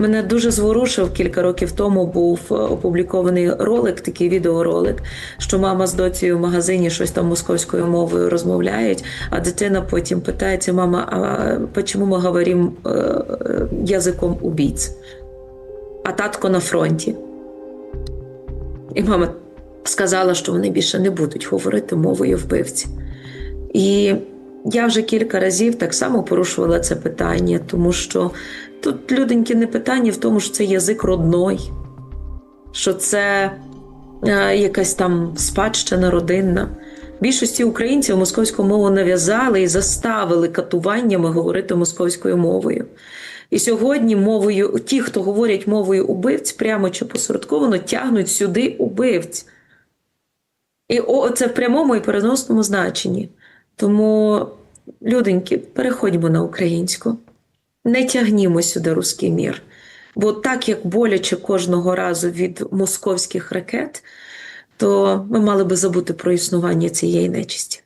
Мене дуже зворушив кілька років тому. Був е, опублікований ролик, такий відеоролик, що мама з доцією в магазині щось там московською мовою розмовляють. А дитина потім питається: мама, а чому ми говоримо е, е, язиком убійць? А татко на фронті. І мама сказала, що вони більше не будуть говорити мовою вбивці. І я вже кілька разів так само порушувала це питання, тому що тут люденьки не питання в тому, що це язик родной, що це е, якась там спадщина родинна. Більшості українців московську мову нав'язали і заставили катуваннями говорити московською мовою. І сьогодні мовою, ті, хто говорять мовою убивць, прямо чи посередковано тягнуть сюди убивць. І о, це в прямому і переносному значенні. Тому, люденьки, переходьмо на українську. Не тягнімо сюди руський мір. Бо так як боляче кожного разу від московських ракет, то ми мали би забути про існування цієї нечисті.